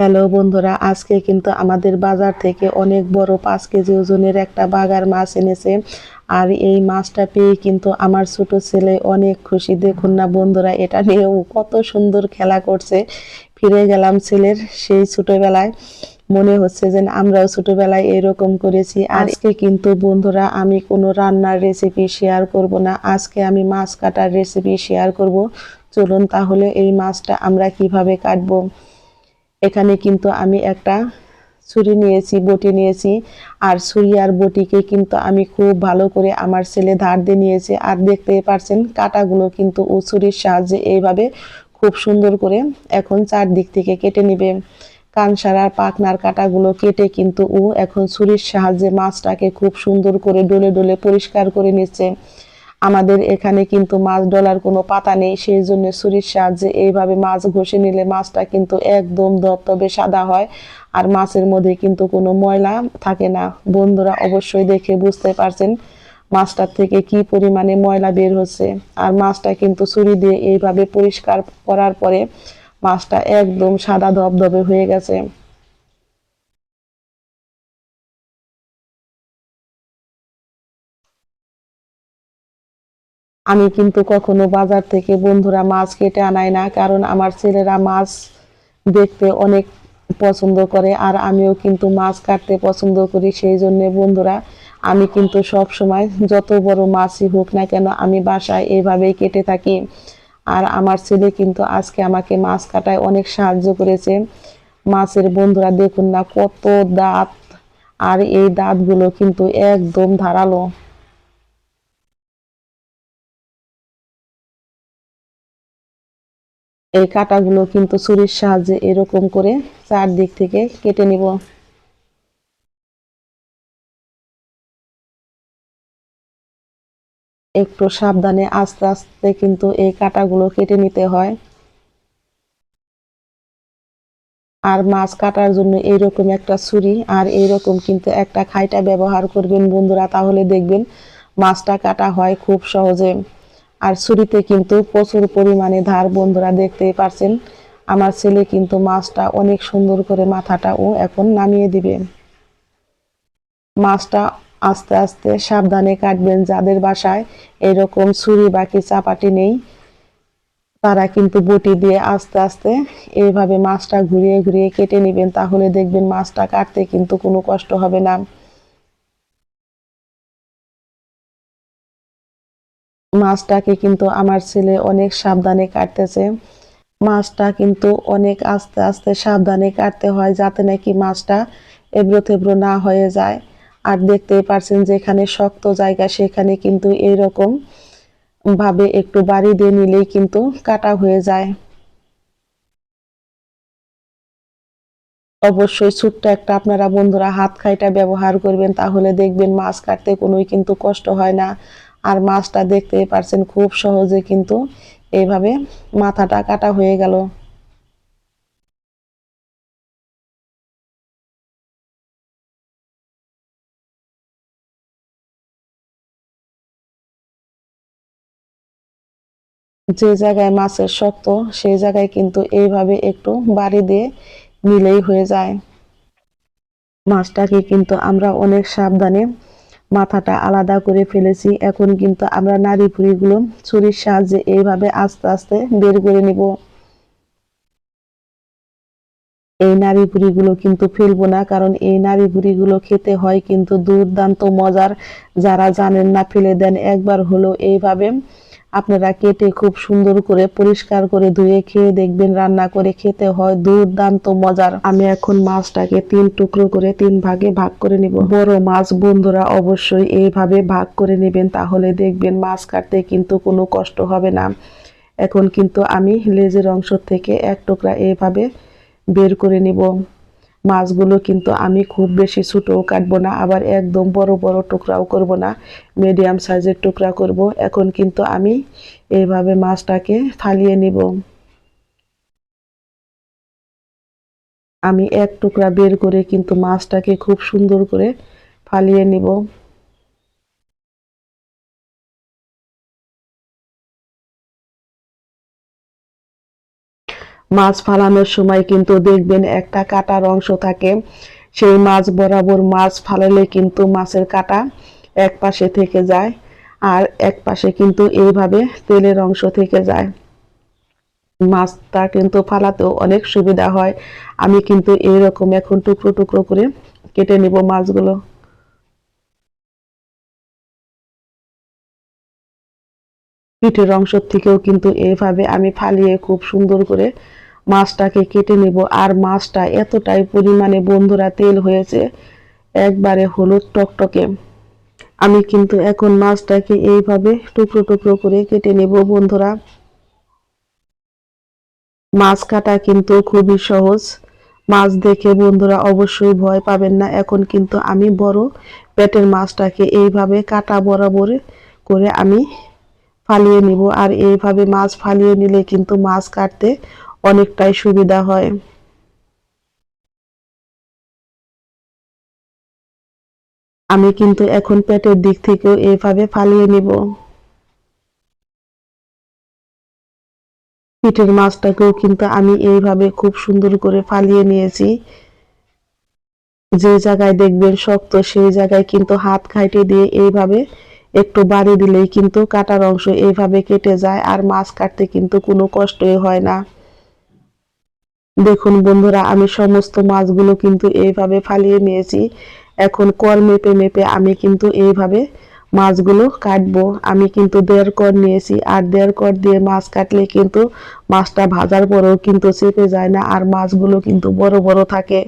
Hello বন্ধুরা, আজকে কিন্তু আমাদের বাজার থেকে অনেক বড় পাঁচ কেজি ওজনের একটা বাগার মাছ এনেছে। আর এই মাছটা পেয়ে কিন্তু আমার ছোট ছেলে অনেক খুশি। দেখুন না বন্ধুরা, এটা নিয়েও কত সুন্দর খেলা করছে। ফিরে গেলাম ছেলের সেই ছোটোবেলায়। মনে হচ্ছে যে আমরাও ছোটোবেলায় এরকম করেছি। আজকে কিন্তু বন্ধুরা, আমি কোনো রান্নার রেসিপি শেয়ার করব না। আজকে আমি মাছ কাটার রেসিপি শেয়ার করব। চলুন তাহলে এই মাছটা আমরা কীভাবে কাটবো। এখানে কিন্তু আমি একটা ছুরি নিয়েছি, বটি নিয়েছি। আর ছুরি আর বটিকে কিন্তু আমি খুব ভালো করে আমার ছেলে ধার দিয়ে নিয়েছে। আর দেখতে পারছেন কাটাগুলো কিন্তু ও ছুরির সাহায্যে এইভাবে খুব সুন্দর করে এখন চারদিক থেকে কেটে নেবে। কানসার আর পাকনার কাটাগুলো কেটে কিন্তু ও এখন ছুরির সাহায্যে মাছটাকে খুব সুন্দর করে ডলে ডলে পরিষ্কার করে নিচ্ছে। আমাদের এখানে কিন্তু মাছ ডলার কোনো পাতা নেই সেই জন্য ছুরির সাহায্যে এইভাবে মাছ ঘষে নিলে মাছটা কিন্তু একদম দপদপে সাদা হয়। আর মাছের মধ্যে কিন্তু কোনো ময়লা থাকে না। বন্ধুরা অবশ্যই দেখে বুঝতে পারছেন মাছটার থেকে কি পরিমাণে ময়লা বের হচ্ছে। আর মাছটা কিন্তু ছুরি দিয়ে এইভাবে পরিষ্কার করার পরে মাছটা একদম সাদা ধবধবে হয়ে গেছে। আমি কিন্তু কখনো বাজার থেকে বন্ধুরা মাছ কেটে আনাই না, কারণ আমার ছেলেরা মাছ দেখতে অনেক পছন্দ করে আর আমিও কিন্তু মাছ কাটতে পছন্দ করি। সেই জন্য বন্ধুরা, আমি কিন্তু সব সময় যত বড় মাছই হোক না কেন আমি বাসায় এইভাবেই কেটে থাকি। আর আমার ছেলে কিন্তু আজকে আমাকে মাছ কাটায় অনেক সাহায্য করেছে। মাছের বন্ধুরা দেখুন না কত দাঁত, আর এই দাঁতগুলো কিন্তু একদম ধারালো। এই কাটাগুলো কিন্তু ছুরির সাহায্যে এরকম করে চারদিক থেকে কেটে নিব। একটু সাবধানে আস্তে আস্তে কিন্তু এই কাটাগুলো কেটে নিতে হয়। আর মাছ কাটার জন্য এইরকম একটা ছুরি আর এইরকম কিন্তু একটা খাইটা ব্যবহার করবেন বন্ধুরা, তাহলে দেখবেন মাছটা কাটা হয় খুব সহজে। আর ছুরিতে কিন্তু প্রচুর পরিমাণে ধার বন্ধুরা দেখতেই পারছেন। আমার ছেলে কিন্তু মাছটা অনেক সুন্দর করে মাথাটা ও এখন নামিয়ে দিবে। মাছটা আস্তে আস্তে সাবধানে কাটবেন যাদের বাসায় এরকম ছুরি বাকি চাপাটি নেই। তারা কিন্তু বটি দিয়ে আস্তে আস্তে এইভাবে মাছটা ঘুরিয়ে ঘুরিয়ে কেটে নেবেন। তাহলে দেখবেন মাছটা কাটতে কিন্তু কোনো কষ্ট হবে না। মাছটাকে কিন্তু আমার ছেলে অনেক সাবধানে কাটতেছে। মাছটা কিন্তু অনেক আস্তে আস্তে সাবধানে কাটতে হয় যাতে নাকি মাছটা এবড়ো থেবড়ো না হয়ে যায়। আর দেখতেই পারছেন যেখানে শক্ত জায়গা সেখানে কিন্তু এইরকম ভাবে একটু বাড়ি দিয়ে নিলেই কিন্তু কাটা হয়ে যায়। অবশ্যই ছোট্ট একটা আপনারা বন্ধুরা হাত খাইটা ব্যবহার করবেন, তাহলে দেখবেন মাছ কাটতে কোনোই কিন্তু কষ্ট হয় না। আর মাছটা দেখতেই পারছেন খুব সহজে কিন্তু এইভাবে মাথাটা কাটা হয়ে গেল। যে জায়গায় মাছের শক্ত, সেই জায়গায় কিন্তু এইভাবে একটু বাড়ি দিয়ে নিলেই হয়ে যায়। মাছটাকে কিন্তু আমরা অনেক সাবধানে মাথাটা আলাদা করে ফেলেছি। এখন কিন্তু আমরা নারী ভুড়িগুলো ছুরির সাহায্যে এইভাবে আস্তে আস্তে বের করে নিব। এই নারী ভুড়িগুলো কিন্তু ফেলব না, কারণ এই নারী ভুড়িগুলো খেতে হয় কিন্তু দুর্দান্ত মজার। যারা জানেন না, ফেলে দেন। একবার হলো এইভাবে আপনারা কেটে খুব সুন্দর করে পরিষ্কার করে ধুয়ে খেয়ে দেখবেন, রান্না করে খেতে হয় দুর্দান্ত মজার। আমি এখন মাছটাকে তিন টুকরো করে তিন ভাগে ভাগ করে নিব। বড় মাছ বন্ধুরা অবশ্যই এইভাবে ভাগ করে নেবেন, তাহলে দেখবেন মাছ কাটতে কিন্তু কোনো কষ্ট হবে না। এখন কিন্তু আমি লেজের অংশ থেকে এক টুকরা এইভাবে বের করে নিব। মাছগুলো কিন্তু আমি খুব বেশি ছোটোও কাটবো না, আবার একদম বড় বড় টুকরাও করব না মিডিয়াম সাইজের টুকরা করব। এখন কিন্তু আমি এইভাবে মাছটাকে ফালিয়ে নিব। আমি এক টুকরা বের করে কিন্তু মাছটাকে খুব সুন্দর করে ফালিয়ে নিব। মাছ ফালানোর সময় কিন্তু দেখবেন একটা কাটার অংশ থাকে। সেই মাছ বরাবর মাছ ফালালে কিন্তু মাছের কাটা এক পাশে থেকে যায় আর এক পাশে কিন্তু এইভাবে তেলের অংশ থেকে যায়। মাছটা কিন্তু ফালাতেও অনেক সুবিধা হয়। আমি কিন্তু এইরকম এখন টুকরো টুকরো করে কেটে নিব মাছগুলো। পিঠের অংশ থেকেও কিন্তু এইভাবে আমি ফালিয়ে খুব সুন্দর করে মাছটাকে কেটে নিব। আর মাছটা এতটাই পরিমাণে বন্ধুরা তেল হয়েছে, একবারে হলুদ টকটকে। আমি কিন্তু এখন মাছটাকে এইভাবে টুকরো টুকরো করে কেটে নেব বন্ধুরা। মাছ কাটা কিন্তু খুবই সহজ। মাছ দেখে বন্ধুরা অবশ্যই ভয় পাবেন না। এখন কিন্তু আমি বড় পেটের মাছটাকে এইভাবে কাটা বরাবর করে আমি ফালিয়ে নিব। আর এইভাবে মাছ ফালিয়ে নিলে কিন্তু মাছ কাটতে অনেকটাই সুবিধা হয়। আমি কিন্তু এখন পেটের দিক থেকেও এইভাবে ফালিয়ে নিব। পিঠের মাছটাকেও কিন্তু আমি এইভাবে খুব সুন্দর করে ফালিয়ে নিয়েছি। যে জায়গায় দেখবেন শক্ত, সেই জায়গায় কিন্তু হাত খাইটে দিয়ে এইভাবে একটু বাড়ি দিলেই কিন্তু কাটার অংশ এইভাবে কেটে যায় আর মাছ কাটতে কিন্তু কোনো কষ্টই হয় না। দেখুন বন্ধুরা, আমি সমস্ত মাছগুলো কিন্তু এইভাবে ফালিয়ে নিয়েছি। এখন কর মেপে মেপে আমি কিন্তু এইভাবে মাছগুলো কাটবো। আমি কিন্তু দেড় কর নিয়েছি, আর দেড় কর দিয়ে মাছ কাটলে কিন্তু মাছটা ভাজার পরেও কিন্তু চেপে যায় না, আর মাছগুলো কিন্তু বড় বড় থাকে।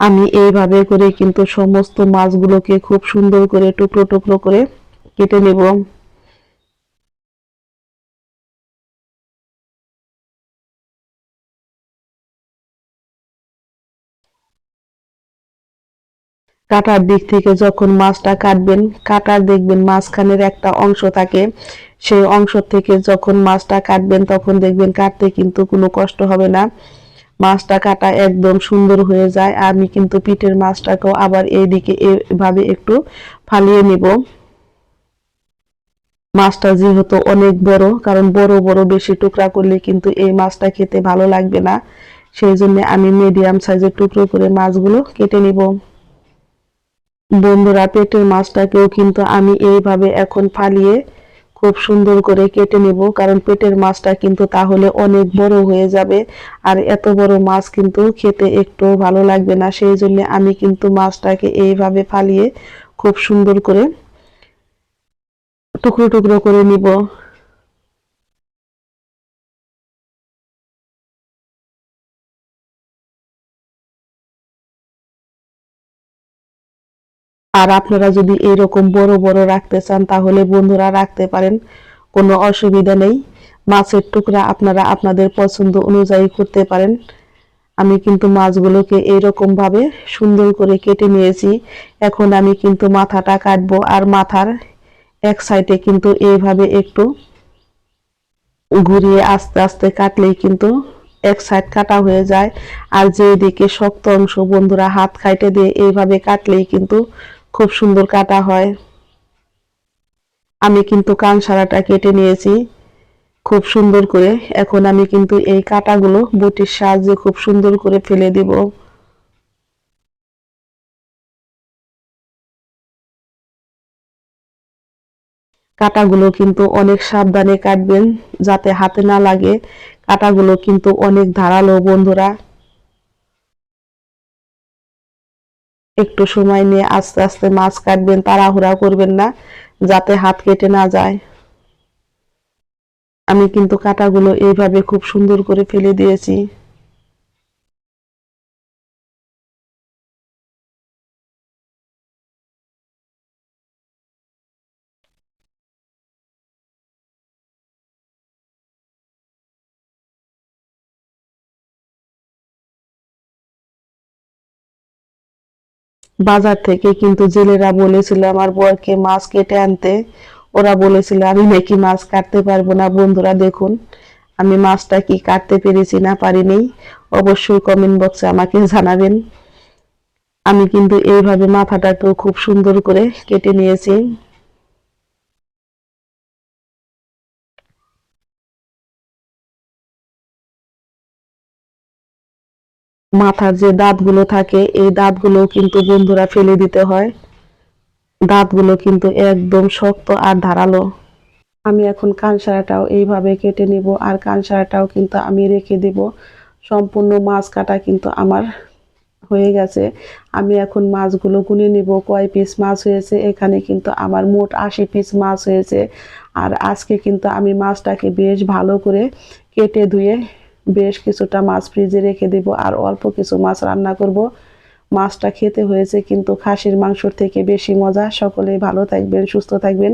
আমি এইভাবে করে কিন্তু সমস্ত মাছগুলোকে খুব সুন্দর করে টুকরো টুকরো করে কেটে নেব। কাটার দিক থেকে যখন মাছটা কাটবেন, কাটার দেখবেন মাঝখানের একটা অংশ থাকে। সেই অংশ থেকে যখন মাছটা কাটবেন, তখন দেখবেন কাটতে কিন্তু কোনো কষ্ট হবে না। মাছটা কাটা একদম সুন্দর হয়ে যায়। আমি কিন্তু পিঠের মাছটাকেও আবার এইদিকে এভাবে একটু ফালিয়ে নিব। মাছটা যেহেতু অনেক বড়, কারণ বড় বড় বেশি টুকরা করলে কিন্তু এই মাছটা খেতে ভালো লাগবে না। সেই জন্য আমি মিডিয়াম সাইজের টুকরো করে মাছগুলো কেটে নিব। বন্ধুরা, পেটের মাছটাকেও কিন্তু আমি এইভাবে এখন ফালিয়ে খুব সুন্দর করে কেটে নেব, কারণ পেটের মাছটা কিন্তু তাহলে অনেক বড় হয়ে যাবে। আর এত বড় মাছ কিন্তু খেতে একটু ভালো লাগবে না, সেই জন্য আমি কিন্তু মাছটাকে এইভাবে ফালিয়ে খুব সুন্দর করে টুকরো টুকরো করে নিব। আর আপনারা যদি এরকম বড় বড় রাখতে চান, তাহলে বন্ধুরা রাখতে পারেন। কোনো অসুবিধা নেই। মাছের টুকরা আপনারা আপনাদের পছন্দ অনুযায়ী করতে পারেন। আমি কিন্তু মাছগুলোকে এইরকম ভাবে সুন্দর করে কেটে নিয়েছি। এখন আমি কিন্তু মাথাটা কাটবো আর মাথার এক সাইডে কিন্তু এইভাবে একটু ঘুরিয়ে আস্তে আস্তে কাটলেই কিন্তু এক সাইড কাটা হয়ে যায়। আর যেদিকে শক্ত অংশ বন্ধুরা হাত খাইটে দিয়ে এইভাবে কাটলেই কিন্তু খুব সুন্দর কাটা হয়। আমি কিন্তু কান সারাটা কেটে নিয়েছি খুব সুন্দর করে। এখন আমি কিন্তু এই কাটাগুলো বটির সাহায্যে খুব সুন্দর করে ফেলে দিব। কাটাগুলো কিন্তু অনেক সাবধানে কাটবেন যাতে হাতে না লাগে। কাটাগুলো কিন্তু অনেক ধারালো বন্ধুরা। একটু সময় নিয়ে আস্তে আস্তে মাছ কাটবেন, তাড়াহুড়া করবেন না, যাতে হাত কেটে না যায়। আমি কিন্তু কাটাগুলো এইভাবে খুব সুন্দর করে ফেলে দিয়েছি। বাজার থেকে কিন্তু জেলেরা বলেছিল, আমার বরকে মাছ কেটে আনতে। ওরা বলেছিল, আমি নাকি মাছ কাটতে পারব না, বন্ধুরা দেখুন, আমি মাছটা কি কাটতে পেরেছি না পারিনি অবশ্যই কমেন্ট বক্সে আমাকে জানাবেন। আমি কিন্তু এইভাবে মাথাটাকেও খুব সুন্দর করে কেটে নিয়েছি। মাথার যে দাঁতগুলো থাকে, এই দাঁতগুলো কিন্তু বন্ধুরা ফেলে দিতে হয়। দাঁতগুলো কিন্তু একদম শক্ত আর ধারালো। আমি এখন কানসারাটাও এইভাবে কেটে নিব আর কানসারাটাও কিন্তু আমি রেখে দিব। সম্পূর্ণ মাছ কাটা কিন্তু আমার হয়ে গেছে। আমি এখন মাছগুলো গুনে নিব। কয় পিস মাছ হয়েছে? এখানে কিন্তু আমার মোট আশি পিস মাছ হয়েছে। আর আজকে কিন্তু আমি মাছটাকে বেশ ভালো করে কেটে ধুয়ে বেশ কিছুটা মাছ ফ্রিজে রেখে দেব আর অল্প কিছু মাছ রান্না করব। মাছটা খেতে হয়েছে কিন্তু খাসির মাংসর থেকে বেশি মজা। সকলেই ভালো থাকবেন, সুস্থ থাকবেন।